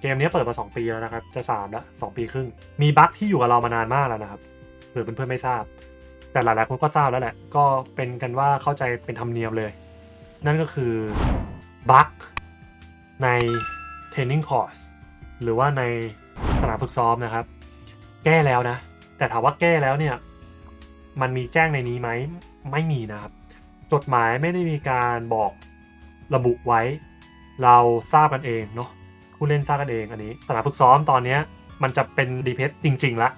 เกมนี้เปิดมา 2 ปีแล้วนะครับ จะ 3 แล้ว 2 ปีครึ่ง มีบั๊กที่อยู่กับเรามานานมากแล้วนะครับเผื่อเพื่อนๆไม่ทราบ แต่หลายๆคนก็ทราบแล้วแหละ ก็เป็นกันว่าเข้าใจเป็นธรรมเนียมเลย นั่นก็คือบั๊กใน training course หรือว่าในสนามฝึกซ้อมนะครับ แก้แล้วนะ แต่ถามว่าแก้แล้วเนี่ย มันมีแจ้งในนี้ไหมไม่มีนะครับ จดหมายไม่ได้มีการบอกระบุไว้ เราทราบกันเองเนาะ ผู้เล่นทราบกันเองอันนี้สนามฝึกซ้อมตอนนี้มันจะเป็น DPS จริงๆละ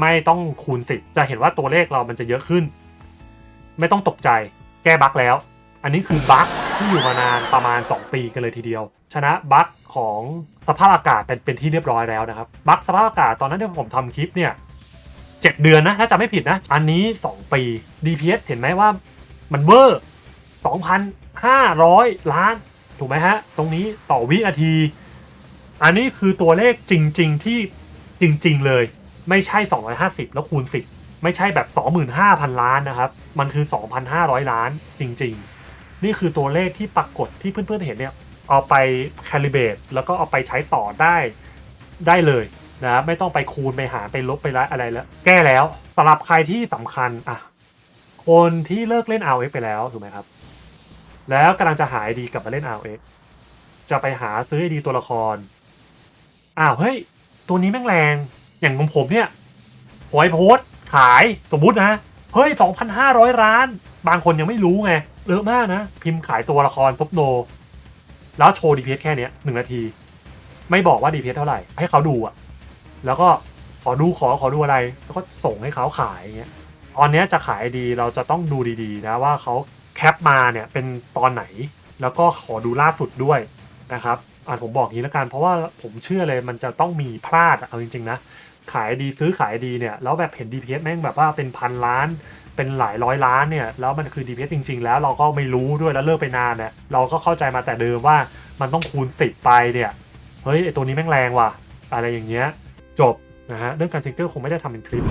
ไม่ต้องคูณ 10 จะเห็นว่าตัวเลขเรามันจะเยอะขึ้น ไม่ต้องตกใจแก้บั๊กแล้ว อันนี้คือบั๊กที่อยู่มานานประมาณ 2 ปีกันเลยทีเดียว ชนะบั๊กของสภาพอากาศเป็นเป็นที่เรียบร้อยแล้วนะครับบั๊กสภาพอากาศตอนนั้นที่ผมทำคลิปเนี่ยเจ็ดเดือนนะถ้าจำไม่ผิดนะ อันนี้ 2 ปี DPS เห็นไหมว่ามันเวอร์ 2,500 ล้าน ถูกไหมฮะ ตรงนี้ต่อวินาที อันนี้คือตัวเลขจริง ๆ ที่จริง ๆ เลย ไม่ใช่ 250 แล้วคูณ 10 ไม่ใช่แบบ 25,000 ล้านนะครับ มันคือ 2,500 ล้านจริง ๆ นี่คือตัวเลขที่ปรากฏที่เพื่อนๆเห็นเนี่ยเอาไปแคลิเบตแล้วก็เอาไปใช้ต่อได้ได้เลยนะไม่ต้องไปคูณไปหารไปลบไปละอะไรแล้ว แก้แล้วสำหรับใครที่สำคัญอะคนที่เลิกเล่น RX ไปแล้วถูกไหมครับ แล้วกำลังจะหายดีกลับมาเล่น RX จะไปหาซื้อดีตัวละคร อ้าวเฮ้ย ตัวนี้แม่งแรง อย่างของผมเนี่ยหวยโพสขายสมมุตินะ เฮ้ย 2,500ล้าน บางคนยังไม่รู้ไงเยอะมากนะ พิมพ์ขายตัวละครฟุบโน แล้วโชว์ DPS แค่เนี้ยหนึ่งนาที ไม่บอกว่า DPS เท่าไหร่ ให้เขาดูอะแล้วก็ขอดูขอขอดูอะไร แล้วก็ส่งให้เขาขายอย่างเงี้ยตอนเนี้ยจะขายดีเราจะต้องดูดีๆนะว่าเขาแคปมาเนี่ยเป็นตอนไหน แล้วก็ขอดูล่าสุดด้วยนะครับ อ่าผมบอกงี้แล้วกันเพราะว่าผมเชื่อเลยมันจะต้องมีพลาดเอาจริงๆนะขายดีซื้อขายดีเนี่ยแล้วแบบเห็น DPS แม่งแบบว่าเป็นพันล้าน เป็นหลายร้อยล้านเนี่ยแล้วมันคือ DPS จริง ๆ แล้วเราก็ไม่รู้ด้วยแล้วเลิกไปนานเนี่ยเราก็เข้าใจมาแต่เดิมว่ามันต้องคูณ10ไปเนี่ยเฮ้ยไอตัวนี้แม่งแรงว่ะอะไรอย่างเงี้ยจบนะฮะเรื่องการซิงเกิลคงไม่ได้ทำเป็นคลิป